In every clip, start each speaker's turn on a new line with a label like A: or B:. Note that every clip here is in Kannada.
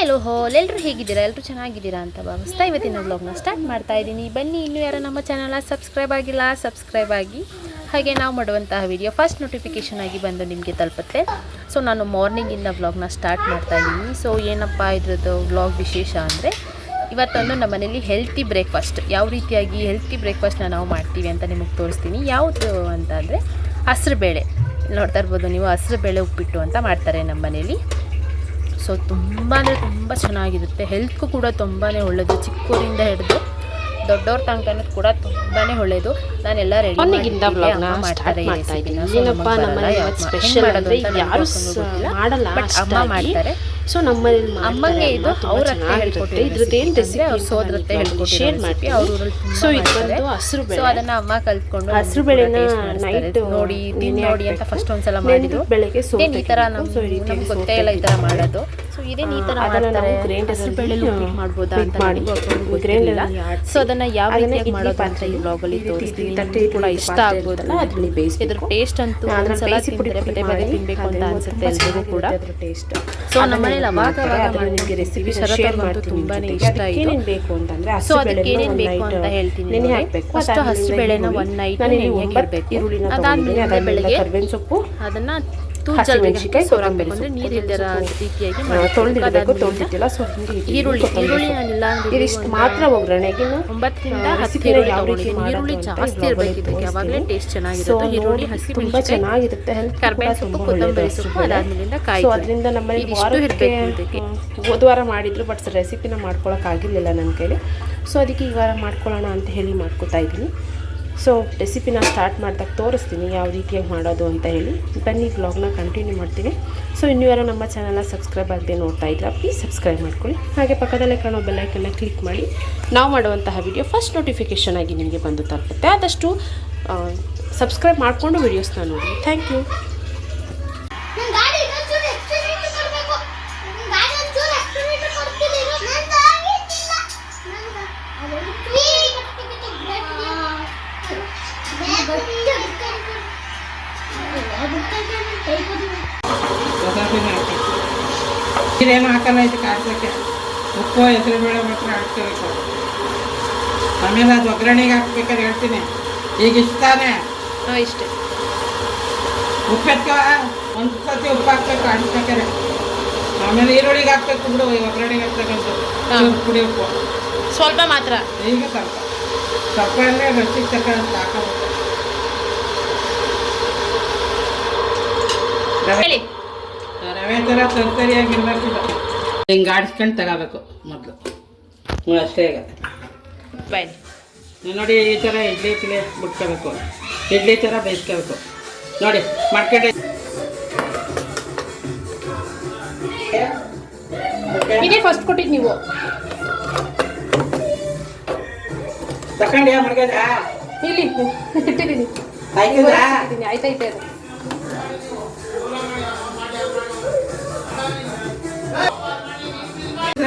A: ಹಲೋ ಹೋಲ್ ಎಲ್ಲರೂ ಹೇಗಿದ್ದೀರಾ? ಎಲ್ಲರೂ ಚೆನ್ನಾಗಿದ್ದೀರಾ ಅಂತ ಭಾವಿಸ್ತಾ ಇವತ್ತಿನ ವ್ಲಾಗ್ನ ಸ್ಟಾರ್ಟ್ ಮಾಡ್ತಾ ಇದ್ದೀನಿ. ಬನ್ನಿ, ಇನ್ನೂ ಯಾರು ನಮ್ಮ ಚಾನಲ್ನ ಸಬ್ಸ್ಕ್ರೈಬ್ ಆಗಿಲ್ಲ ಸಬ್ಸ್ಕ್ರೈಬ್ ಆಗಿ. ಹಾಗೆ ನಾವು ಮಾಡುವಂತಹ ವಿಡಿಯೋ ಫಸ್ಟ್ ನೋಟಿಫಿಕೇಷನ್ ಆಗಿ ಬಂದು ನಿಮಗೆ ತಲುಪುತ್ತೆ. ಸೊ ನಾನು ಮಾರ್ನಿಂಗಿಂದ ವ್ಲಾಗ್ನ ಸ್ಟಾರ್ಟ್ ಮಾಡ್ತಾ ಇದ್ದೀನಿ. ಸೊ ಏನಪ್ಪ ಇದ್ರದ್ದು ವ್ಲಾಗ್ ವಿಶೇಷ ಅಂದರೆ, ಇವತ್ತೊಂದು ನಮ್ಮ ಮನೇಲಿ ಹೆಲ್ತಿ ಬ್ರೇಕ್ಫಾಸ್ಟ್ ಯಾವ ರೀತಿಯಾಗಿ ಹೆಲ್ತಿ ಬ್ರೇಕ್ಫಾಸ್ಟ್ನ ನಾವು ಮಾಡ್ತೀವಿ ಅಂತ ನಿಮಗೆ ತೋರಿಸ್ತೀನಿ. ಯಾವುದು ಅಂತ ಅಂದರೆ, ಹಸಿರು ಬೇಳೆ. ನೋಡ್ತಾ ಇರ್ಬೋದು ನೀವು, ಹಸಿರು ಬೇಳೆ ಉಪ್ಪಿಟ್ಟು ಅಂತ ಮಾಡ್ತಾರೆ ನಮ್ಮ ಮನೇಲಿ. ಸೊ ತುಂಬ ಅಂದರೆ ತುಂಬ ಚೆನ್ನಾಗಿರುತ್ತೆ. ಹೆಲ್ತ್ಗೂ ಕೂಡ ತುಂಬಾ ಒಳ್ಳೆಯದು ಚಿಕ್ಕೋರಿಂದ ಹಿಡಿದು ದೊಡ್ಡವ್ರ ತನಕ ಕೂಡ ತುಂಬಾ ಒಳ್ಳೆಯದು ನಾನೆಲ್ಲ ರೆಡಿ
B: ಮಾಡ್ತಾರೆ vlogನ start ಮಾಡ್ತಾ ಇದ್ದೀನಿ. ಏನಪ್ಪ ನಮ್ಮನೆ ಇವತ್ತು special ಅಂದ್ರೆ ಯಾರು ಸ- ಮಾಡಲ್ಲ
A: ಅಮ್ಮ ಮಾಡ್ತಾರೆ.
B: ಸೊ ನಮ್ಮ
A: ಅಮ್ಮಂಗೆ ಇದು ಅವ್ರ ಹತ್ರ ಹೇಳ್ಕೊಟ್ಟಿರೋ
B: ಇದ್ರದ್ದು ಏನು
A: ರೆಸಿಪಿ ಅವ್ರ ಸೋದರತ್ತೆ ಹೇಳ್ಕೊಟ್ಟಿರೋ
B: ಶೇರ್ ಮಾಡಿ
A: ಅವ್ರ ಊರಲ್ಲಿ
B: ಸೊ ಇದು ಬಂದು ಹಸಿರು
A: ಸೊ ಅದನ್ನ ಅಮ್ಮ ಕಲ್ತ್ಕೊಂಡು
B: ಹಸಿರು
A: ಬೆಳೆ
B: ಬೇಳೆನ. ನೈಟ್
A: ನೋಡಿ ತಿಂದು ನೋಡಿ ಅಂತ ಫಸ್ಟ್ ಒಂದ್ಸಲ ಮಾಡಿದ್ರು
B: ಬೆಳಗ್ಗೆ
A: ಸೊ ಈ ತರ. ನಮ್ಗೆ ಗೊತ್ತೇ ಇಲ್ಲ ಈ ತರ ಮಾಡೋದು. ಈ ಮಾಡ್ತಾರೆ ಹಸಿರು ಬೇಳೆಲಿ ಉಪ್ಪಿಟ್ಟು ಮಾಡ್ಬೋದಾ ಅಂತ ಸೊ ಅದನ್ನ ಯಾವ ರೀತಿಯಾಗಿ ಮಾಡೋದು ಅಂತ ಈ
B: ಪಾತ್ರೆಲಿ
A: ಬ್ಲಾಗ್ ಅಲ್ಲಿ ತೋರಿಸ್ತೀನಿ. ನಿಮ್ಗೂ ಕೂಡ ಇಷ್ಟ
B: ಅದ್ರಲ್ಲಿ.
A: ಇದ್ರ ಟೇಸ್ಟ್ ಅಂತೂ ಒಂದ್ಸಲ ಪದೇ ಪದೇ ಅಂತ ಅನ್ಸುತ್ತೆ
B: ತುಂಬ
A: ಕೂಡ.
B: ಟೇಸ್ಟ್.
A: ಸೊ
B: ಅದನ್ನ
A: ನಮ್ಮ ಮನೇಲಿ ಅವಾಗ
B: ಮಾಡ್ತಾರೆ,
A: ಅವಾಗ
B: ಅದನ್ನ ನಿಮ್ಗೆ ಮಾಡ್ತೀನಿ
A: ತುಂಬಾನೇ ಇಷ್ಟ
B: ಏನೇನು. ಬೇಕು ಅಂತಂದ್ರೆ
A: ಸೊ ಅದಕ್ಕೆ ಏನೇನು ಬೇಕು ಅಂತ ಹೇಳ್ತೀನಿ
B: ನೆನೆ. ಹಾಕ್ಬೇಕು.
A: ಹಸಿರು ಬೇಳೆನ ಒನ್ ನೈಟ್
B: ಈರುಳ್ಳಿನ
A: ಅದಾದ್ಮೇಲೆ ಬೆಳಗ್ಗೆ
B: ಕರ್ಬೇವಿನ ಸೊಪ್ಪು.
A: ಅದನ್ನ
B: ಕೊತ್ತಂಬರಿ ಸೊಪ್ಪು.
A: ನೀರು ರೀತಿಯಾಗಿ
B: ಸೊ ಹಿಂಗೆ
A: ಈರುಳ್ಳಿ
B: ಇದಿಷ್ಟು ಮಾತ್ರ ಒಗ್ಗರಣೆಗೆ
A: ಒಂಬತ್ತರಿಂದ ಈರುಳ್ಳಿ
B: ಯಾವ ರೀತಿ
A: ಈರುಳ್ಳಿ ಜಾಸ್ತಿ ಇರಬೇಕು
B: ತೋರಿಸ್ತೀನಿ.
A: ಟೇಸ್ಟ್ ಚೆನ್ನಾಗಿರುತ್ತೆ. ಈರುಳ್ಳಿ ಹಸಿ
B: ತುಂಬಾ ಚೆನ್ನಾಗಿರುತ್ತೆ
A: ಕರ್ಬೇವಿನ ಸೊಪ್ಪು ಕೊತ್ತಂಬರಿ ಸೊಪ್ಪು ಅದಾದ್ಮೇಲಿಂದ ಕಾಯಿ
B: ಸೊ ಅದರಿಂದ ನಮ್ಮಲ್ಲಿ ಹೋದ ವಾರ ಮಾಡಿದ್ರು ಬಟ್ ರೆಸಿಪಿನ ಮಾಡ್ಕೊಳಕ್ ಆಗಿರ್ಲಿಲ್ಲ ನನ್ನ ಕೈಲಿ. ಸೊ ಅದಕ್ಕೆ ಈ ವಾರ ಮಾಡ್ಕೊಳ್ಳೋಣ ಅಂತ ಹೇಳಿ ಮಾಡ್ಕೊತಾ ಇದ್ದೀನಿ. ಸೊ ರೆಸಿಪಿನ ಸ್ಟಾರ್ಟ್ ಮಾಡ್ದಾಗ ತೋರಿಸ್ತೀನಿ ಯಾವ ರೀತಿಯಾಗಿ ಮಾಡೋದು ಅಂತ ಹೇಳಿ. ಬನ್ನಿ ಬ್ಲಾಗ್ನ ಕಂಟಿನ್ಯೂ ಮಾಡ್ತೀನಿ. ಸೊ ಇನ್ನೂ ಯಾರೋ ನಮ್ಮ ಚಾನಲ್ನ ಸಬ್ಸ್ಕ್ರೈಬ್ ಆಗದೆ ನೋಡ್ತಾ ಇದ್ದೀರಾ ಪ್ಲೀಸ್ ಸಬ್ಸ್ಕ್ರೈಬ್ ಮಾಡ್ಕೊಳ್ಳಿ. ಹಾಗೆ ಪಕ್ಕದಲ್ಲೇ ಕಾಣೋ ಬೆಲ್ಲೈಕನ್ನ ಕ್ಲಿಕ್ ಮಾಡಿ. ನಾವು ಮಾಡುವಂತಹ ವಿಡಿಯೋ ಫಸ್ಟ್ ನೋಟಿಫಿಕೇಷನ್ ಆಗಿ ನಿಮಗೆ ಬಂದು ತಲುಪುತ್ತೆ. ಆದಷ್ಟು ಸಬ್ಸ್ಕ್ರೈಬ್ ಮಾಡಿಕೊಂಡು ವೀಡಿಯೋಸ್ನ ನೋಡಿ. ಥ್ಯಾಂಕ್ ಯು
C: ನೀರೇನು ಹಾಕಲ್ಲ ಇದಕ್ಕೆ ಹಾಕ್ಸೋಕ್ಕೆ ಉಪ್ಪು ಹೆಸರು ಬೇಳೆ ಮಾತ್ರ ಹಾಕ್ಕೋಬೇಕು ಆಮೇಲೆ ಅದು ಒಗ್ಗರಣೆಗೆ ಹಾಕ್ಬೇಕಾದ್ರೆ ಹೇಳ್ತೀನಿ ಈಗ ಇಷ್ಟಾನೆ
A: ಇಷ್ಟೇ
C: ಉಪ್ಪು ಎತ್ಕೊ ಒಂದು ಸತಿ ಉಪ್ಪು ಹಾಕ್ಬೇಕು ಅನ್ಸ್ಬೇಕಾರೆ ಆಮೇಲೆ ಈರುಳ್ಳಿಗೆ ಹಾಕ್ಬೇಕು ಬಿಡು ಈ ಒಗ್ಗರಣೆಗೆ ಹಾಕ್ತಕ್ಕಂಥ ಚೂರು ಪುಡಿ ಉಪ್ಪು
A: ಸ್ವಲ್ಪ ಮಾತ್ರ
C: ಈಗ ಸ್ವಲ್ಪ ಸ್ವಲ್ಪ ಅಂದರೆ ರುಚಿಗೆ ತಕ್ಕಂತ ಹಾಕಬೇಕು ರವೆ
A: ಹೇಳಿ
C: ರವೆ ಥರ ತರ್ತರಿಯಾಗಿ ಇರ್ಬೇಕಿಲ್ಲ ಹಿಂಗೆ ಆಡಿಸ್ಕೊಂಡು ತಗೋಬೇಕು ಮೊದಲು. ಹ್ಞೂ ಅಷ್ಟೇ ಈಗ.
A: ಬಾಯ್
C: ನೋಡಿ ಈ ಥರ ಇಡ್ಲಿ ಕಿಲೆ ಬಿಟ್ಕೋಬೇಕು. ಇಡ್ಲಿ ಥರ ಬೇಯಿಸ್ಕೋಬೇಕು. ನೋಡಿ ಮಾಡ್ಕೊಂಡೆ
B: ಇದೇ ಫಸ್ಟ್ ಕೊಟ್ಟಿದ್ದು ನೀವು.
C: ತಕೊಂಡ್ಯಾ ಮಡ್ಗದ
B: ಇಲ್ಲಿ. ಇಟ್ಟಿದ್ದೀನಿ.
C: ಆಯ್ತದಾ?
B: ಐತೆ ಅದು.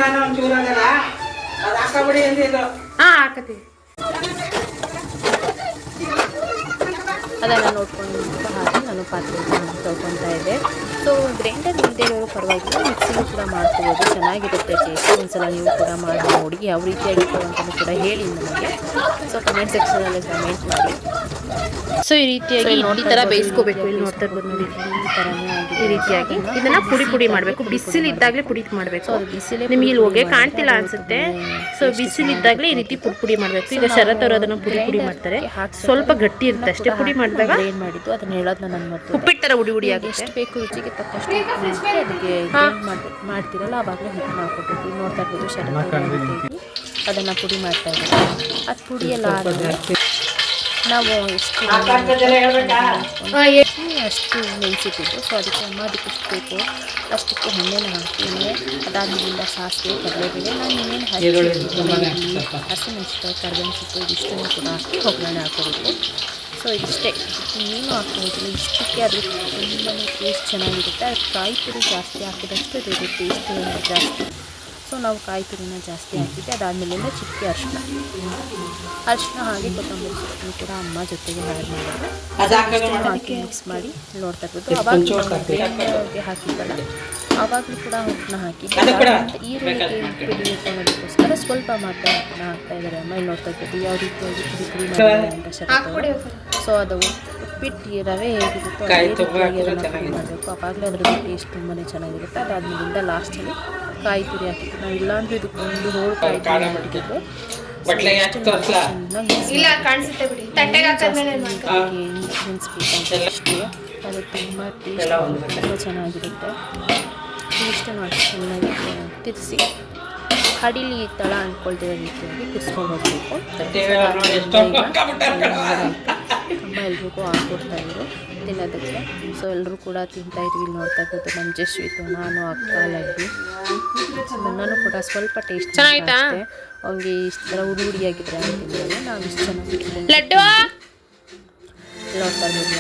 C: ನಾನು ಅದಲ್ಲ ಅದು
A: ಅದನ್ನು ನೋಡ್ಕೊಂಡು ಹಾಗೆ ನಾನು ಪಾತ್ರೆ ತೊಳ್ಕೊತಾ ಇದ್ದೆ. ಸೊ ಗ್ರೈಂಡರ್ ಇಲ್ಲದೆ ಇರೋರು ಪರವಾಗಿಲ್ಲ ಮಿಕ್ಸಿನೂ ಕೂಡ ಮಾಡ್ಕೋಬೋದು. ಚೆನ್ನಾಗಿರುತ್ತೆ ಟೇಸ್ಟ್ ಒಂದ್ಸಲ ನೀವು ಕೂಡ ಮಾಡಿ ನೋಡಿ, ಯಾವ ರೀತಿಯಾಗಿತ್ತು ಅಂತಲೂ ಕೂಡ ಹೇಳಿ ನನಗೆ ಸೊ ಕಮೆಂಟ್ ಸೆಕ್ಷನಲ್ಲಿ ಕಮೆಂಟ್ ಮಾಡಿ. ಸೊ ಈ ರೀತಿಯಾಗಿ ಈ ತರ ಬೇಯಿಸ್ಕೋಬೇಕು ಇಲ್ಲಿ ನೋಡ್ತಾ ಇರ್ಬೋದು ನೋಡಿ. ಈ
B: ರೀತಿಯಾಗಿ ಇದನ್ನ ಪುಡಿ ಪುಡಿ ಮಾಡಬೇಕು. ಬಿಸಿಲು ಇದ್ದಾಗಲೇ ಪುಡಿ ಮಾಡಬೇಕು.
A: ಅದು ಬಿಸಿಲು
B: ನಿಮಗೆ ಇಲ್ಲಿ ಹೋಗಿ ಕಾಣ್ತಿಲ್ಲ ಅನ್ಸುತ್ತೆ. ಸೊ ಬಿಸಿಲು ಇದ್ದಾಗಲೇ ಈ ರೀತಿ ಪುಡಿ ಪುಡಿ ಮಾಡಬೇಕು. ಈಗ ಶರತ್ ಅವರು ಅದನ್ನ ಪುಡಿ ಪುಡಿ ಮಾಡ್ತಾರೆ. ಸ್ವಲ್ಪ ಗಟ್ಟಿ ಇರುತ್ತೆ. ಅಷ್ಟೇ ಪುಡಿ ಮಾಡಿದಾಗ
A: ಏನ್ ಮಾಡಿದ್ದು. ಅದನ್ನ ಹೇಳೋದನ್ನ ನಾನು ಮತ್ತೆ
B: ಉಪ್ಪಿಟ್ಟು ಥರ ಉಡಿ ಉಡಿ ಆಗಿ
A: ಎಷ್ಟು ಬೇಕು ರುಚಿಗೆ ತಕ್ಕಷ್ಟು ಅದಕ್ಕೆ ಮಾಡ್ತೀರಲ್ಲ ಆವಾಗಲೇ ಹಿಟ್ಟು ಮಾಡ್ಕೊಬೇಕು. ಈಗ ನೋಡ್ತಾ ಇರ್ಬೋದು ಶರತ್ ಅದನ್ನು ಪುಡಿ ಮಾಡ್ತಾ ಇದ್ದಾರೆ. ಅದು ಪುಡಿ ಎಲ್ಲ ನಾವು ಎಷ್ಟು ಅಷ್ಟು ನೆನೆಸಿಟ್ಟಿದ್ದು. ಸೊ ಅದಕ್ಕೆ ಅಮ್ಮ ಅದಕ್ಕೆ ಎಷ್ಟು ಬೇಕು ಅಷ್ಟಕ್ಕೆ ಎಣ್ಣೆನ ಹಾಕ್ತೀನಿ. ಅದಾದ್ಮೇಲಿಂದ ಸಾಸಿವೆ ಕಡಲೆಬೇಳೆ. ನಾನು
C: ಇನ್ನೇನು.
A: ಹಸಿಮೆಣಸಿನ್ಕಾಯಿ ಕರ್ಬೇವಿನ ಸೊಪ್ಪು ಇದಿಷ್ಟನ್ನು ಕೂಡ ಹಾಕಿ ಒಗ್ಗರಣೆ ಹಾಕೋಬೇಕು ಸೊ ಇಷ್ಟೇ ಏನು ಹಾಕೋದಿಲ್ಲ ಇಷ್ಟಕ್ಕೆ ಅದು ತುಂಬಾ ಟೇಸ್ಟ್ ಚೆನ್ನಾಗಿರುತ್ತೆ. ಅದು ಕಾಯಿ ಪುಡಿ ಜಾಸ್ತಿ ಹಾಕಿದಷ್ಟು ಅದು ಟೇಸ್ಟ್ ಜಾಸ್ತಿ. ಸೊ ನಾವು ಕಾಯಿ ತುರಿನ ಜಾಸ್ತಿ ಹಾಕಿದ್ದೆ ಅದಾದಮೇಲಿಂದ ಚಿಕ್ಕಿ ಅರಿಶಿನ ಅರಿಶಿನ ಹಾಗೆ ಕೊತ್ತಂಬರಿ ಸೊಪ್ಪು ಕೂಡ ಅಮ್ಮ ಜೊತೆಗೆ ಆ್ಯಡ್ ಮಾಡಿದ್ರು. ಹಾಕಿ ಮಿಕ್ಸ್ ಮಾಡಿ ನೋಡ್ತಾ ಇರ್ಬೋದು. ಅವಾಗ ಹಾಕಿದ್ದಲ್ಲ. ಆವಾಗಲೂ ಕೂಡ ಉಪ್ಪನ್ನ ಹಾಕಿದ್ದೆ ಈರುಳ್ಳಿ ಅನ್ನೋದಕ್ಕೋಸ್ಕರ ಸ್ವಲ್ಪ ಮಾತ್ರ ಹೊಟ್ಟನ ಹಾಕ್ತಾ ಇದ್ದಾರೆ ಅಮ್ಮ. ಇಲ್ಲಿ ನೋಡ್ತಾ ಇರ್ಬೋದು ಯಾವ ರೀತಿಯಾಗಿ ಅಂತ ಸೊ ಅದು ಉಪ್ಪಿಟ್ಟು ರವೆ ಹೇಗಿರುತ್ತೋ
C: ಹಾಕಿದ್ರೆ.
A: ಮಾಡಬೇಕು ಆವಾಗಲೇ ಅದ್ರ ಟೇಸ್ಟ್ ತುಂಬಾ ಚೆನ್ನಾಗಿರುತ್ತೆ. ಅದಾದ್ಮೇಲಿಂದ ಲಾಸ್ಟಲ್ಲಿ ಕಾಯಿ ತುರಿ ಹಾಕಿತ್ತು ನಾವು ಇಲ್ಲಾಂದ್ರೆ ಇದಕ್ಕೆ ಒಂದು ಹೋಳು ಕಾಯಿ ತುರಿ
C: ಕಾಳ
A: ಹಾಕಿದ್ದು
C: ಬಟ್ಲಿಗೆ ಹಾಕಿ
D: ಇಲ್ಲ ಕಾಣಿಸುತ್ತೆ ಬಿಡಿ. ತಟ್ಟೆಗೆ ಹಾಕಿದ್ಮೇಲೆ
A: ನೆನೆಸ್ಬೇಕಂತ ಅಷ್ಟೇ ಅದು ತುಂಬ ಟೇಸ್ಟ್ ತುಂಬ ಚೆನ್ನಾಗಿರುತ್ತೆ. ಚೆನ್ನಾಗಿ ತಿರ್ಸಿ ಕಡಿಲಿ ತಳ ಅಂದ್ಕೊಳ್ತಿರೋ ರೀತಿಯಾಗಿ ತಿರ್ಸ್ಕೊಂಡು ಹೋಗಬೇಕು. ಅಮ್ಮ ಎಲ್ರಿಗೂ ಹಾಕ್ಕೊಡ್ತಾ ಇದ್ರು. ತಿನ್ನೋದಕ್ಕೆ. ಸೊ ಎಲ್ಲರೂ ಕೂಡ ತಿಂತಾ ಇದ್ವಿ ಇಲ್ಲಿ ನೋಡ್ತಾ ಇದ್ದು ನಮ್ಮ ಜಸ್ವಿತು ನಾನು ಅಕ್ಕ ಲಡ್ಡು. ನಾನು ಕೂಡ ಸ್ವಲ್ಪ ಟೇಸ್ಟ್
E: ಚೆನ್ನಾಗಿದೆ
A: ಅವ್ನಿಗೆ ಇಷ್ಟು ಥರ ಹುಡಿ ಹುಡಿಯಾಗಿದ್ರೆ ಅಂತಿದ್ದರೆ ನಾವು ಇಷ್ಟು ಚೆನ್ನಾಗಿ
E: ಲಡ್ಡು?
A: ನೋಡ್ತಾ ಇದ್ದೀವಿ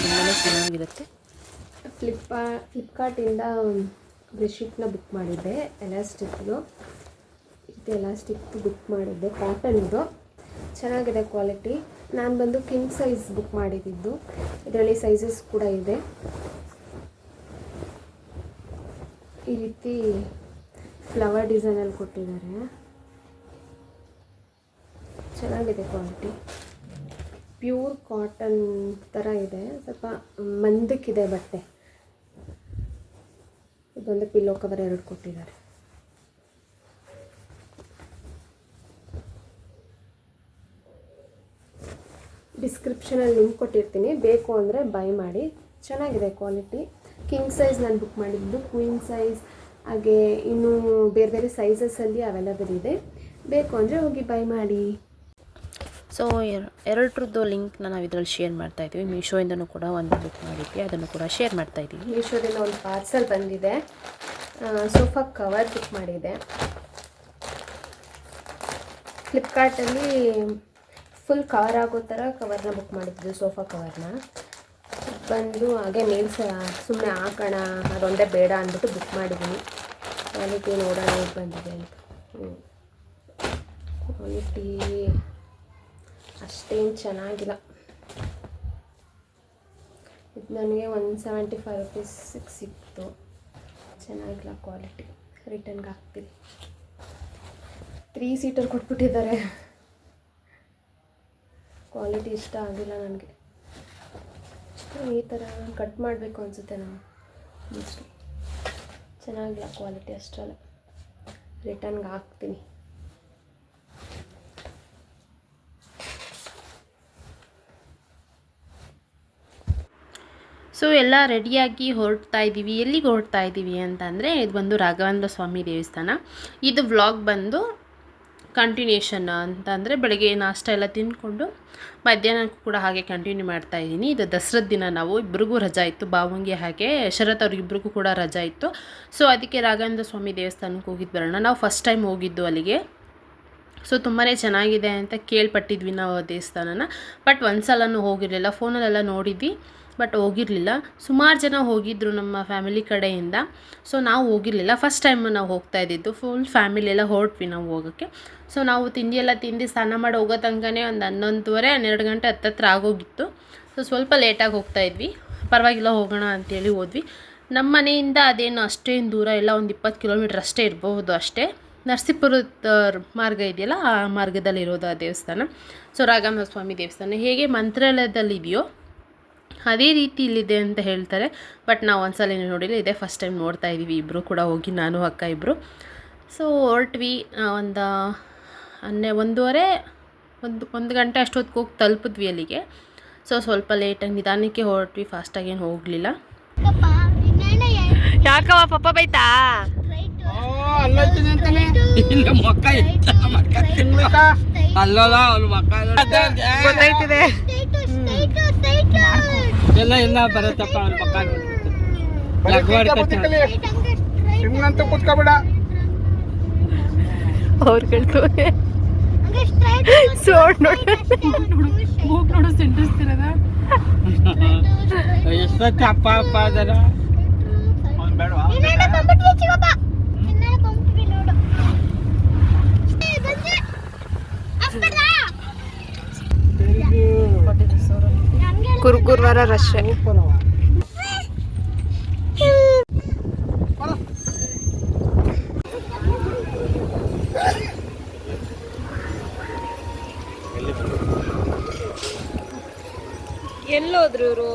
A: ತುಂಬಾ ಚೆನ್ನಾಗಿರುತ್ತೆ.
E: ಫ್ಲಿಪ್ಕಾ ಫ್ಲಿಪ್ಕಾರ್ಟಿಂದ ಬೆಡ್ಶೀಟ್ನ ಬುಕ್ ಮಾಡಿದ್ದೆ ಎಲಾಸ್ಟಿಕ್ದು ಇದು ಎಲಾಸ್ಟಿಕ್ ಬುಕ್ ಮಾಡಿದ್ದೆ ಕಾಟನ್ ಇದು. ಚೆನ್ನಾಗಿದೆ ಕ್ವಾಲಿಟಿ ನಾನು ಬಂದು ಕಿಂಗ್ ಸೈಜ್ ಬುಕ್ ಮಾಡಿದ್ದು. ಇದರಲ್ಲಿ ಸೈಜಸ್ ಕೂಡ ಇದೆ. ಈ ರೀತಿ ಫ್ಲವರ್ ಡಿಸೈನಲ್ಲಿ ಕೊಟ್ಟಿದ್ದಾರೆ. ಚೆನ್ನಾಗಿದೆ ಕ್ವಾಲಿಟಿ ಪ್ಯೂರ್ ಕಾಟನ್ ಥರ ಇದೆ. ಸ್ವಲ್ಪ ಮಂದಕ್ಕಿದೆ ಬಟ್ಟೆ. ಇದೊಂದು ಪಿಲ್ಲೋ ಕವರ್ ಎರಡು ಕೊಟ್ಟಿದ್ದಾರೆ. ಡಿಸ್ಕ್ರಿಪ್ಷನಲ್ಲಿ ಲಿಂಕ್ ಕೊಟ್ಟಿರ್ತೀನಿ. ಬೇಕು ಅಂದರೆ ಬೈ ಮಾಡಿ. ಚೆನ್ನಾಗಿದೆ ಕ್ವಾಲಿಟಿ ಕಿಂಗ್ ಸೈಜ್ ನಾನು ಬುಕ್ ಮಾಡಿದ್ದು. ಕ್ವೀನ್ ಸೈಜ್ ಹಾಗೆ ಇನ್ನೂ ಬೇರೆ ಬೇರೆ ಸೈಜಸಲ್ಲಿ ಅವೈಲಬಲ್ ಇದೆ. ಬೇಕು ಅಂದರೆ ಹೋಗಿ ಬೈ ಮಾಡಿ.
A: ಸೊ ಎರಡರದ್ದು ಲಿಂಕ್ ನಾವು ಇದರಲ್ಲಿ ಶೇರ್ ಮಾಡ್ತಾ ಇದ್ದೀವಿ. ಮೀಶೋಯಿಂದನೂ ಕೂಡ ಒಂದು ಬುಕ್ ಮಾಡಿದ್ವಿ. ಅದನ್ನು ಕೂಡ ಶೇರ್ ಮಾಡ್ತಾ ಇದ್ದೀವಿ.
E: ಮೀಶೋದಿಂದ ಒಂದು ಪಾರ್ಸಲ್ ಬಂದಿದೆ. ಸೋಫಾ ಕವರ್ ಬುಕ್ ಮಾಡಿದೆ. ಫ್ಲಿಪ್ಕಾರ್ಟಲ್ಲಿ ಫುಲ್ ಕವರ್ ಆಗೋ ಥರ ಕವರ್ನ ಬುಕ್ ಮಾಡಿದ್ದು ಸೋಫಾ ಕವರ್ನ ಬಂದು ಹಾಗೆ ಮೇಲ್ಸ ಸುಮ್ಮನೆ ಹಾಕೋಣ, ಅದೊಂದೇ ಬೇಡ ಅಂದ್ಬಿಟ್ಟು ಬುಕ್ ಮಾಡಿದ್ದೀನಿ ಕ್ವಾಲಿಟಿ ನೋಡೋಣ ಹೇಗೆ ಬಂದಿದೆ ಅಂತ. ಕ್ವಾಲಿಟಿ ಅಷ್ಟೇನು ಚೆನ್ನಾಗಿಲ್ಲ. ಇದು ನನಗೆ ಒನ್ ಸೆವೆಂಟಿ ಫೈವ್ ರುಪೀಸ್ ಸಿಕ್ತು. ಚೆನ್ನಾಗಿಲ್ಲ ಕ್ವಾಲಿಟಿ ರಿಟರ್ನ್ಗೆ ಹಾಕ್ತೀನಿ. Three seater ಕೊಟ್ಬಿಟ್ಟಿದ್ದಾರೆ. ಕ್ವಾಲಿಟಿ ಇಷ್ಟ ಆಗಿಲ್ಲ ನನಗೆ. ಈ ಥರ ಕಟ್ ಮಾಡಬೇಕು ಅನಿಸುತ್ತೆ ನಾವು ಮೋಸ್ಟ್ಲಿ ಚೆನ್ನಾಗಿಲ್ಲ ಕ್ವಾಲಿಟಿ ಅಷ್ಟರಲ್ಲ. ರಿಟರ್ನ್ಗೆ ಹಾಕ್ತೀನಿ.
A: ಸೊ ಎಲ್ಲ ರೆಡಿಯಾಗಿ ಹೊರಡ್ತಾ ಇದ್ದೀವಿ ಎಲ್ಲಿಗೆ ಹೊರಡ್ತಾ ಇದ್ದೀವಿ ಅಂತಂದರೆ, ಇದು ಬಂದು ರಾಘವೇಂದ್ರ ಸ್ವಾಮಿ ದೇವಸ್ಥಾನ. ಇದು ವ್ಲಾಗ್ ಬಂದು ಕಂಟಿನ್ಯೂಷನ್ ಅಂತಂದರೆ ಬೆಳಗ್ಗೆ ನಾಷ್ಟ ಎಲ್ಲ ತಿಂದ್ಕೊಂಡು ಮಧ್ಯಾಹ್ನಕ್ಕೂ ಕೂಡ ಹಾಗೆ ಕಂಟಿನ್ಯೂ ಮಾಡ್ತಾ ಇದ್ದೀನಿ. ಇದು ದಸರದ ದಿನ ನಾವು ಇಬ್ಬರಿಗೂ ರಜಾ ಇತ್ತು. ಬಾವಂಗೆ ಹಾಗೆ ಶರತ್ ಅವ್ರಿಗಿಬ್ರಿಗೂ ಕೂಡ ರಜಾ ಇತ್ತು. ಸೊ ಅದಕ್ಕೆ ರಾಘವೇಂದ್ರ ಸ್ವಾಮಿ ದೇವಸ್ಥಾನಕ್ಕೆ ಹೋಗಿದ್ದು ಬರೋಣ. ನಾವು ಫಸ್ಟ್ ಟೈಮ್ ಹೋಗಿದ್ದು ಅಲ್ಲಿಗೆ. ಸೊ ತುಂಬಾ ಚೆನ್ನಾಗಿದೆ ಅಂತ ಕೇಳ್ಪಟ್ಟಿದ್ವಿ ನಾವು ದೇವಸ್ಥಾನನ. ಬಟ್ ಒಂದು ಸಲನೂ ಹೋಗಿರಲಿಲ್ಲ ಫೋನಲ್ಲೆಲ್ಲ ನೋಡಿದ್ವಿ. ಬಟ್ ಹೋಗಿರಲಿಲ್ಲ. ಸುಮಾರು ಜನ ಹೋಗಿದ್ದರು ನಮ್ಮ ಫ್ಯಾಮಿಲಿ ಕಡೆಯಿಂದ. ಸೊ ನಾವು ಹೋಗಿರಲಿಲ್ಲ. ಫಸ್ಟ್ ಟೈಮ್ ನಾವು ಹೋಗ್ತಾ ಇದ್ದಿದ್ದು. ಫುಲ್ ಫ್ಯಾಮಿಲಿ ಎಲ್ಲ ಹೊರಟ್ವಿ ನಾವು ಹೋಗೋಕ್ಕೆ. ಸೊ ನಾವು ತಿಂಡಿ ಎಲ್ಲ ತಿಂದು ಸ್ನಾನ ಮಾಡಿ ಹೋಗೋ ತನಕನೇ ಒಂದು ಹನ್ನೊಂದುವರೆ, ಹನ್ನೆರಡು ಗಂಟೆ ಹತ್ತತ್ರ ಆಗೋಗಿತ್ತು. ಸೊ ಸ್ವಲ್ಪ ಲೇಟಾಗಿ ಹೋಗ್ತಾ ಇದ್ವಿ. ಪರವಾಗಿಲ್ಲ, ಹೋಗೋಣ ಅಂತೇಳಿ ಹೋದ್ವಿ. ನಮ್ಮ ಮನೆಯಿಂದ ಅದೇನು ಅಷ್ಟೇನು ದೂರ ಇಲ್ಲ. ಒಂದು ಇಪ್ಪತ್ತು ಕಿಲೋಮೀಟ್ರ್ ಅಷ್ಟೇ ಇರಬಹುದು ಅಷ್ಟೇ. ನರಸೀಪುರದ ಮಾರ್ಗ ಇದೆಯಲ್ಲ, ಆ ಮಾರ್ಗದಲ್ಲಿರೋದು ಆ ದೇವಸ್ಥಾನ. ಸೊ ರಾಘವೇಂದ್ರ ಸ್ವಾಮಿ ದೇವಸ್ಥಾನ. ಹೇಗೆ ಮಂತ್ರಾಲಯದಲ್ಲಿದೆಯೋ ಅದೇ ರೀತಿ ಇಲ್ಲಿದೆ ಅಂತ ಹೇಳ್ತಾರೆ. ಬಟ್ ನಾವು ಒಂದ್ಸಲ ನೋಡಿಲ್ಲ ಇದೇ ಫಸ್ಟ್ ಟೈಮ್ ನೋಡ್ತಾ ಇದ್ದೀವಿ ಇಬ್ಬರು ಕೂಡ ಹೋಗಿ ನಾನು ಅಕ್ಕ ಇಬ್ಬರು ಸೊ ಹೊರಟ್ವಿ ಒಂದು ಹನ್ನೆ ಒಂದೂವರೆ ಒಂದು ಒಂದು ಗಂಟೆ ಅಷ್ಟೊತ್ತಿಗೆ ಹೋಗಿ ತಲುಪಿದ್ವಿ ಅಲ್ಲಿಗೆ. ಸೊ ಸ್ವಲ್ಪ ಲೇಟಾಗಿ ನಿಧಾನಕ್ಕೆ ಹೊರಟ್ವಿ ಫಾಸ್ಟಾಗಿ ಏನು ಹೋಗಲಿಲ್ಲ.
E: ಯಾಕವ ಪಪ್ಪ ಬೈತಾ?
C: ಇಲ್ಲ ಎಲ್ಲ ಎಲ್ಲ ಬರತ್ತಪ್ಪ ಅವ್ನ
F: ಸುಮ್ಮನಂತ ಕೂತ್ಕೊಬೇಡ.
E: ಅವ್ರುಗಳು ಸೋಡ್ ನೋಡಿ.
C: ಎಷ್ಟೊತ್ತು ಅಪ್ಪ ಅಪ್ಪ ಅದರ
F: ಅವ್ನು ಬೇಡವಾ
D: ಇನ್ನೇನ ಕಂಪ್ಯೂಟರ್ ಚಿಕ್ಕಪ್ಪ ಇನ್ನೇನ ಕಂಪ್ಯೂಟರ್
G: ಬರೋರಷ್ಟೇ ಎಲ್ಲೋದ್ರು ಇವರು?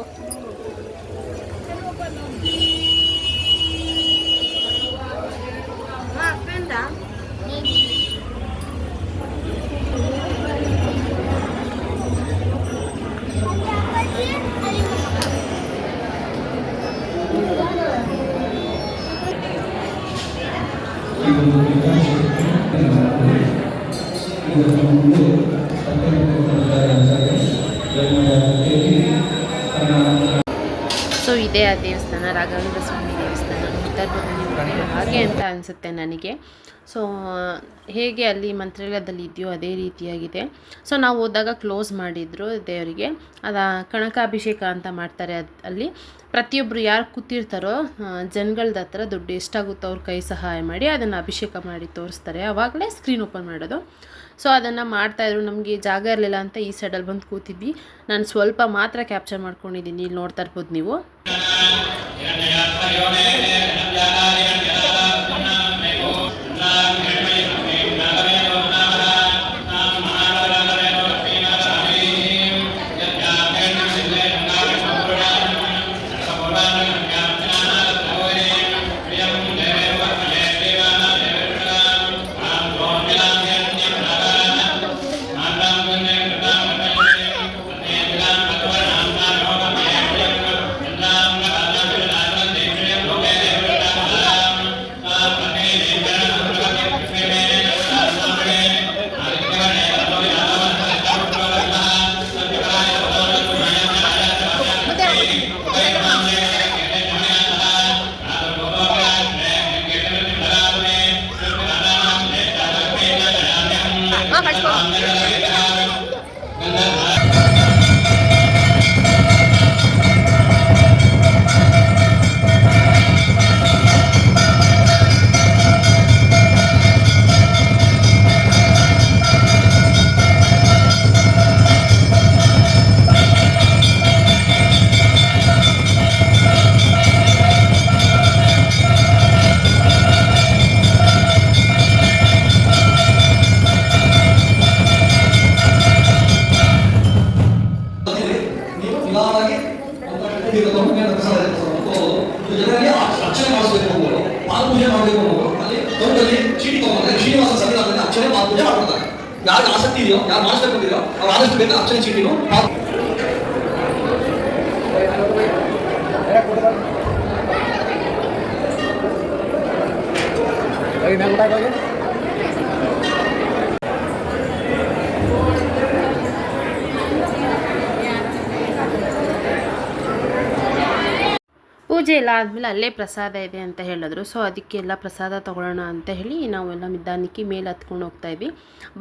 A: ಇದೇ ಆ ದೇವಸ್ಥಾನ ರಾಘವೇಂದ್ರ ಸ್ವಾಮಿ ದೇವಸ್ಥಾನ ಹಾಗೆ ಅಂತ ಅನಿಸುತ್ತೆ ನನಗೆ. ಸೊ ಹೇಗೆ ಅಲ್ಲಿ ಮಂತ್ರಾಲಯದಲ್ಲಿ ಇದೆಯೋ ಅದೇ ರೀತಿಯಾಗಿದೆ. ಸೊ ನಾವು ಹೋದಾಗ ಕ್ಲೋಸ್ ಮಾಡಿದ್ರು ದೇವರಿಗೆ. ಅದ ಕಣಕಾಭಿಷೇಕ ಅಂತ ಮಾಡ್ತಾರೆ ಅದು ಅಲ್ಲಿ. ಪ್ರತಿಯೊಬ್ಬರು ಯಾರು ಕೂತಿರ್ತಾರೋ ಜನಗಳ್ದ ಹತ್ರ ದುಡ್ಡು ಎಷ್ಟಾಗುತ್ತೋ ಅವ್ರ ಕೈ ಸಹಾಯ ಮಾಡಿ ಅದನ್ನು ಅಭಿಷೇಕ ಮಾಡಿ ತೋರಿಸ್ತಾರೆ. ಆವಾಗಲೇ ಸ್ಕ್ರೀನ್ ಓಪನ್ ಮಾಡೋದು. ಸೊ ಅದನ್ನು ಮಾಡ್ತಾಯಿದ್ರು ನಮಗೆ ಜಾಗ ಇರಲಿಲ್ಲ ಅಂತ ಈ ಸೈಡಲ್ಲಿ ಬಂದು ಕೂತಿದ್ವಿ. ನಾನು ಸ್ವಲ್ಪ ಮಾತ್ರ ಕ್ಯಾಪ್ಚರ್ ಮಾಡ್ಕೊಂಡಿದ್ದೀನಿ ಇಲ್ಲಿ ನೋಡ್ತಾ ಇರ್ಬೋದು ನೀವು.
H: ನೀವು ಯಾರಿಗೆ ಆಸಕ್ತಿ ಇದೆಯೋ ಯಾರು ಮಾಡಿಸ್ಬೇಕು ಅಂತಿದೆಯೋ ಅವ್ರು ಆದಷ್ಟು ಬೇಗ ಅರ್ಚನೆ ಚೀಟಿನೂ ಪಾಲ್-
A: ಪೂಜೆ ಎಲ್ಲ ಆದಮೇಲೆ ಅಲ್ಲೇ ಪ್ರಸಾದ ಇದೆ ಅಂತ ಹೇಳಿದ್ರು. ಸೊ ಅದಕ್ಕೆಲ್ಲ ಪ್ರಸಾದ ತೊಗೊಳ್ಳೋಣ ಅಂತ ಹೇಳಿ ನಾವೆಲ್ಲ ನಿಧಾನಕ್ಕೆ ಮೇಲೆ ಹತ್ಕೊಂಡು ಹೋಗ್ತಾ ಇದ್ವಿ.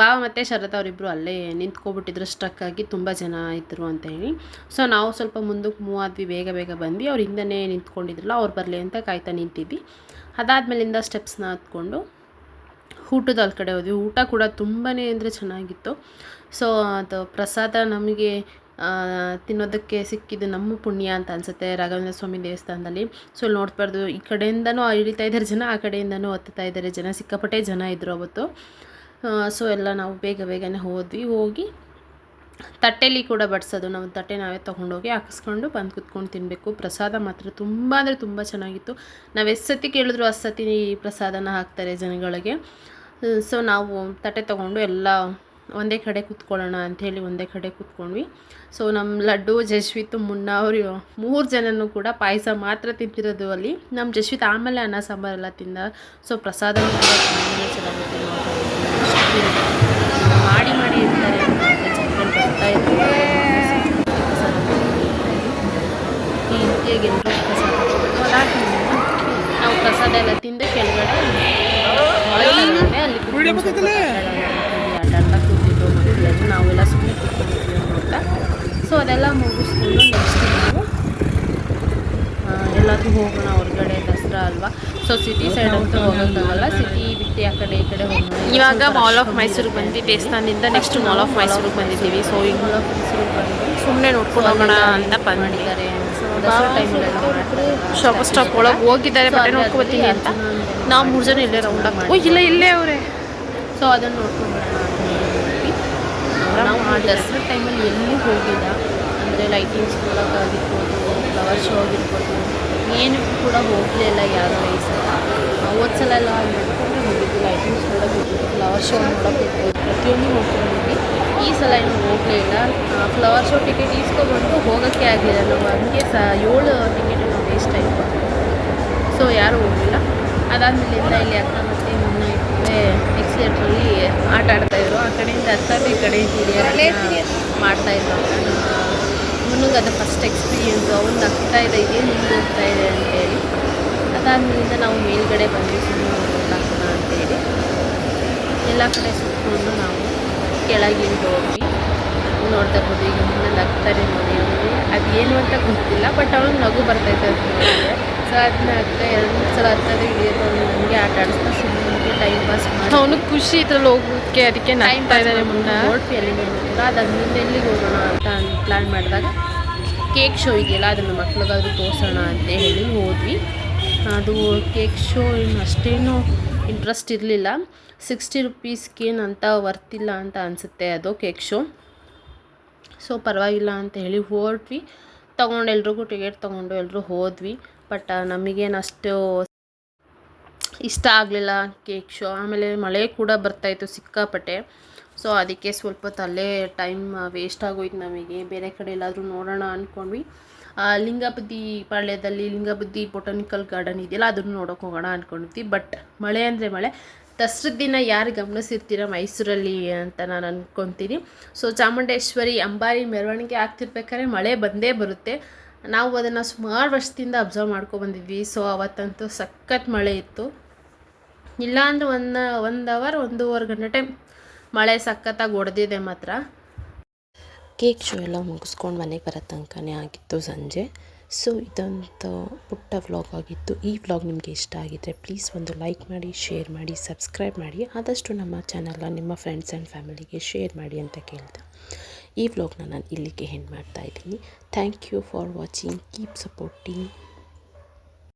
A: ಬಾವ ಮತ್ತು ಶರತ್ ಅವರಿಬ್ಬರು ಅಲ್ಲೇ ನಿಂತ್ಕೊಬಿಟ್ಟಿದ್ರು. ಸ್ಟ್ರಕ್ ಆಗಿ ತುಂಬ ಜನ ಇದ್ದರು ಅಂತ ಹೇಳಿ. ಸೊ ನಾವು ಸ್ವಲ್ಪ ಮುಂದಕ್ಕೆ ಮೂವ್ ಆದ್ವಿ. ಬೇಗ ಬೇಗ ಬಂದ್ವಿ. ಅವ್ರ ಹಿಂದೆನೇ ನಿಂತ್ಕೊಂಡಿದ್ರಲ್ಲ, ಅವ್ರು ಬರಲಿ ಅಂತ ಕಾಯ್ತಾ ನಿಂತಿದ್ವಿ. ಅದಾದಮೇಲಿಂದ ಸ್ಟೆಪ್ಸ್ನ ಹತ್ಕೊಂಡು ಊಟದ ಅಲ್ಲಿ ಕಡೆ ಹೋದ್ವಿ. ಊಟ ಕೂಡ ತುಂಬಾ ಅಂದರೆ ಚೆನ್ನಾಗಿತ್ತು. ಸೊ ಅದು ಪ್ರಸಾದ ನಮಗೆ ತಿನ್ನೋದಕ್ಕೆ ಸಿಕ್ಕಿದ್ದು ನಮ್ಮ ಪುಣ್ಯ ಅಂತ ಅನಿಸುತ್ತೆ ರಾಘವೇಂದ್ರ ಸ್ವಾಮಿ ದೇವಸ್ಥಾನದಲ್ಲಿ. ಸೊ ಇಲ್ಲಿ ನೋಡ್ಬಾರ್ದು. ಈ ಕಡೆಯಿಂದನೂ ಇಳಿತಾ ಇದ್ದಾರೆ ಜನ, ಆ ಕಡೆಯಿಂದನೂ ಹತ್ತುತ್ತಾ ಇದ್ದಾರೆ ಜನ. ಸಿಕ್ಕಾಪಟ್ಟೆ ಜನ ಇದ್ದರು ಅವತ್ತು. ಸೊ ಎಲ್ಲ ನಾವು ಬೇಗ ಬೇಗನೆ ಹೋದ್ವಿ. ಹೋಗಿ ತಟ್ಟೆಲಿ ಕೂಡ ಬಡಿಸೋದು. ನಾವು ತಟ್ಟೆ ನಾವೇ ತೊಗೊಂಡೋಗಿ ಹಾಕಿಸ್ಕೊಂಡು ಬಂದು ಕುತ್ಕೊಂಡು ತಿನ್ನಬೇಕು ಪ್ರಸಾದ ಮಾತ್ರ ತುಂಬ ಅಂದರೆ ತುಂಬ ಚೆನ್ನಾಗಿತ್ತು. ನಾವು ಎಷ್ಟು ಸತಿ ಕೇಳಿದ್ರು ಅಷ್ಟು ಸತಿ ಈ ಪ್ರಸಾದನ ಹಾಕ್ತಾರೆ ಜನಗಳಿಗೆ. ಸೊ ನಾವು ತಟ್ಟೆ ತೊಗೊಂಡು ಎಲ್ಲ ಒಂದೇ ಕಡೆ ಕೂತ್ಕೊಳ್ಳೋಣ ಅಂಥೇಳಿ ಒಂದೇ ಕಡೆ ಕೂತ್ಕೊಂಡ್ವಿ. ಸೊ ನಮ್ಮ ಲಡ್ಡು ಜಶ್ವಿತ್ ಮುನ್ನ ಅವರು ಮೂರು ಜನನೂ ಕೂಡ ಪಾಯಸ ಮಾತ್ರ ತಿಂತಿರೋದು ಅಲ್ಲಿ. ನಮ್ಮ ಜಶ್ವಿತ್ ಆಮೇಲೆ ಅನ್ನ ಸಾಂಬಾರೆಲ್ಲ ತಿಂದ. ಸೊ ಪ್ರಸಾದ ಮಾಡಿ ಮಾಡಿ ಇರ್ತಾರೆ. ಬರ್ತಾ ಇದ್ರು ಪ್ರಸಾದ ನಾವು ಪ್ರಸಾದ ಎಲ್ಲ ತಿಂದು ಕೆಳಗಡೆ ಅಲ್ಲಿ ಸೊ ಅದೆಲ್ಲ ಮುಗಿಸ್ಕೊಂಡು ನೆಕ್ಸ್ಟ್ ನಾವು ಎಲ್ಲಾದರೂ ಹೋಗೋಣ ಹೊರಗಡೆ ದಸರಾ ಅಲ್ವಾ? ಸೊ ಸಿಟಿ ಸೈಡ್ ಅಂತೂ ಹೋಗೋಕ್ಕಾಗಲ್ಲ. ಸಿಟಿ ಬಿಟ್ಟು ಆ ಕಡೆ ಈ ಕಡೆ ಹೋಗೋಣ.
B: ಇವಾಗ ಮಾಲ್ ಆಫ್ ಮೈಸೂರಿಗೆ ಬಂದು ದೇವಸ್ಥಾನದಿಂದ ನೆಕ್ಸ್ಟ್ ಮಾಲ್ ಆಫ್ ಮೈಸೂರಿಗೆ ಬಂದಿದ್ದೀವಿ. ಸೊ ಈಗ
A: ಮಾಲ್ ಆಫ್ ಮೈಸೂರಿಗೆ ಬಂದು
B: ಸುಮ್ಮನೆ ನೋಡ್ಕೊಂಡು ಹೋಗೋಣ ಅಂತ ಬಂದಿದ್ದಾರೆ ಶಾಪ್ ಸ್ಟಾಪ್ ಒಳಗೆ ಹೋಗಿದ್ದಾರೆ ಬಟ್ಟೆ ನೋಡ್ಕೊಬತ್ತೀನಿ ಅಂತ. ನಾವು ಮೂರು ಜನ ಇಲ್ಲೇ ರೌಂಡ್ ಓ ಇಲ್ಲ ಇಲ್ಲೇ ಅವರೇ.
A: ಸೊ ಅದನ್ನು ನೋಡ್ಕೊಂಡು ಆ ದಸರಾ ಟೈಮಲ್ಲಿ ಎಲ್ಲೂ ಹೋಗಿಲ್ಲ. ಅಂದರೆ ಲೈಟಿಂಗ್ಸ್ ಕೊಡೋಕ್ಕಾಗಿರ್ಬೋದು ಫ್ಲವರ್ ಶೋ ಆಗಿರ್ಬೋದು ಏನಕ್ಕೂ ಕೂಡ ಹೋಗಲಿಲ್ಲ ಯಾರು ಈ ಸಲ. ಸಲ ಎಲ್ಲ ನೋಡ್ಕೊಂಡು ಹೋಗಿದ್ದು ಲೈಟಿಂಗ್ಸ್ ನೋಡೋಕೆ ಹೋಗಿದ್ದು ಫ್ಲವರ್ ಶೋ ನೋಡೋಕೆ ಹೋಗ್ಬೋದು. ಪ್ರತಿಯೊಂದು ನೋಡ್ಕೊಂಡಿದ್ವಿ ಈ ಸಲ ಏನು ಹೋಗಲೇ ಇಲ್ಲ. ಫ್ಲವರ್ ಶೋ ಟಿಕೆಟ್ ಇಸ್ಕೊಬಂದು ಹೋಗೋಕ್ಕೆ ಆಗಿಲ್ಲ ನಾವು ಹಂಗೆ ಸ ಏಳು ಟಿಕೆಟ್ ನಾವು ವೇಸ್ಟ್ ಆಯಿತು. ಸೊ ಯಾರೂ ಹೋಗಲಿಲ್ಲ. ಅದಾದಮೇಲೆ ಇಲ್ಲ ಇಲ್ಲಿ ಅಕ್ಕ ಮತ್ತೆ ಮುನ್ನ ಇಟ್ಟರೆ ಆಟ ಆಡ್ತಾಯಿದ್ರು ಆ ಕಡೆಯಿಂದ ಹತ್ತದು ಈ ಕಡೆ ಮಾಡ್ತಾ ಇದ್ರು. ಅಂತ ಮುನ್ನುಗೆ ಅದು ಫಸ್ಟ್ ಎಕ್ಸ್ಪೀರಿಯೆನ್ಸು ಅವ್ನು ನಗ್ತಾ ಇದೆ ಏನು ಮುಂದೆ ಹೋಗ್ತಾ ಇದೆ ಅಂತೇಳಿ ಅದಾದ್ಮೇಲಿಂದ ನಾವು ಮೇಲ್ಗಡೆ ಬಂದು ಸುಮ್ಮನೆ ನೋಡೋಣ ಅಂತೇಳಿ ಎಲ್ಲ ಕಡೆ ಸುತ್ತಕೊಂಡು ನಾವು ಕೆಳಗಿಂದ ಹೋಗಿ ನೋಡ್ತಾ ಇರ್ಬೋದು ಈಗ ಮುಂದೆ ನಗ್ತಾರೆ ನೋಡಿ. ಅವನಿಗೆ ಅದು ಏನು ಅಂತ ಗೊತ್ತಿಲ್ಲ ಬಟ್ ಅವನಿಗೆ ನಗು ಬರ್ತೈತೆ ಅಂತ ಸೊ ಅದನ್ನ ಅಕ್ಕ ಎರಡು ಮೂರು ಸಲ ಹತ್ತದ ಹಿಡಿಯೋದು ಅವನು ನನಗೆ ಆಟ ಆಡಿಸ್ತಾ ಟೈಮ್ ಪಾಸ್ ಮಾಡಿ.
B: ಅವನು ಖುಷಿ ಇದ್ರಲ್ಲಿ ಹೋಗೋಕ್ಕೆ ಅದಕ್ಕೆ
A: ಟೈಮ್
B: ಇದ್ದಾರೆ ಮುನ್ನ
A: ನೋಡ್ವಿ ಎಲ್ಲಿಗೆ ಹೋಗೋಣ ಅದಾದ್ಮೇಲೆ ಎಲ್ಲಿಗೆ ಹೋಗೋಣ ಅಂತ ಪ್ಲ್ಯಾನ್ ಮಾಡಿದಾಗ ಕೇಕ್ ಶೋ ಇದೆಯಲ್ಲ ಅದನ್ನು ಮಕ್ಳಿಗಾದ್ರೂ ತೋರಿಸೋಣ ಅಂತ ಹೇಳಿ ಹೋದ್ವಿ. ಅದು ಕೇಕ್ ಶೋ ಅಷ್ಟೇನು ಇಂಟ್ರೆಸ್ಟ್ ಇರಲಿಲ್ಲ. ಸಿಕ್ಸ್ಟಿ ರುಪೀಸ್ಗೇನಂತ ಅಂತ ವರ್ತಿಲ್ಲ ಅಂತ ಅನಿಸುತ್ತೆ ಅದು ಕೇಕ್ ಶೋ ಸೊ ಪರವಾಗಿಲ್ಲ ಅಂತ ಹೇಳಿ ಹೋದ್ವಿ. ತೊಗೊಂಡು ಎಲ್ರಿಗೂ ಟಿಕೆಟ್ ತೊಗೊಂಡು ಎಲ್ಲರೂ ಹೋದ್ವಿ. ಬಟ್ ನಮಗೇನು ಅಷ್ಟು ಇಷ್ಟ ಆಗಲಿಲ್ಲ ಕೇಕ್ ಶೋ ಆಮೇಲೆ ಮಳೆ ಕೂಡ ಬರ್ತಾಯಿತ್ತು ಸಿಕ್ಕಾಪಟ್ಟೆ. ಸೊ ಅದಕ್ಕೆ ಸ್ವಲ್ಪ ಅಲ್ಲೇ ಟೈಮ್ ವೇಸ್ಟ್ ಆಗೋಯ್ತು ನಮಗೆ. ಬೇರೆ ಕಡೆ ಎಲ್ಲಾದರೂ ನೋಡೋಣ ಅಂದ್ಕೊಂಡ್ವಿ ಲಿಂಗಬುದ್ಧಿ ಪಾಳ್ಯದಲ್ಲಿ ಲಿಂಗಬುದ್ಧಿ ಬೊಟಾನಿಕಲ್ ಗಾರ್ಡನ್ ಇದೆಯಲ್ಲ, ಅದನ್ನು ನೋಡೋಕೆ ಹೋಗೋಣ ಅಂದ್ಕೊಂಡಿದ್ವಿ ಬಟ್ ಮಳೆ ಅಂದರೆ ಮಳೆ. ದಸರದ ದಿನ ಯಾರು ಗಮನಿಸಿರ್ತೀರ ಮೈಸೂರಲ್ಲಿ ಅಂತ ನಾನು ಅಂದ್ಕೊತೀನಿ ಸೊ ಚಾಮುಂಡೇಶ್ವರಿ, ಅಂಬಾರಿ ಮೆರವಣಿಗೆ ಆಗ್ತಿರ್ಬೇಕಾದ್ರೆ ಮಳೆ ಬಂದೇ ಬರುತ್ತೆ. ನಾವು ಅದನ್ನು ಸುಮಾರು ವರ್ಷದಿಂದ ಅಬ್ಸರ್ವ್ ಮಾಡ್ಕೊಬಂದಿದ್ವಿ ಸೊ ಅವತ್ತಂತೂ ಸಖತ್ ಮಳೆ ಇತ್ತು. ಇಲ್ಲ ಅಂದರೆ ಒಂದು ಒಂದು ಅವರ್, ಒಂದೂವರೆ ಗಂಟೆ ಟೈಮ್ ಮಳೆ ಸಖತ್ತಾಗಿ ಹೊಡೆದಿದೆ ಮಾತ್ರ.
G: ಕೇಕ್ ಶೋ ಎಲ್ಲ ಮುಗಿಸ್ಕೊಂಡು ಮನೆಗೆ ಬರೋ ತನಕನೇ ಆಗಿತ್ತು ಸಂಜೆ. ಸೊ ಇದೊಂದು ಪುಟ್ಟ ವ್ಲಾಗ್ ಆಗಿತ್ತು. ಈ ವ್ಲಾಗ್ ನಿಮಗೆ ಇಷ್ಟ ಆಗಿದ್ದರೆ ಪ್ಲೀಸ್ ಒಂದು ಲೈಕ್ ಮಾಡಿ ಶೇರ್ ಮಾಡಿ ಸಬ್ಸ್ಕ್ರೈಬ್ ಮಾಡಿ. ಆದಷ್ಟು ನಮ್ಮ ಚಾನಲ್ನ ನಿಮ್ಮ ಫ್ರೆಂಡ್ಸ್ ಆ್ಯಂಡ್ ಫ್ಯಾಮಿಲಿಗೆ ಶೇರ್ ಮಾಡಿ ಅಂತ ಕೇಳ್ತಾ. ಈ ವ್ಲಾಗ್ನ ನಾನು ಇಲ್ಲಿಗೆ ಹೆಂಡ್ ಮಾಡ್ತಾ ಇದ್ದೀನಿ. Thank you for watching keep supporting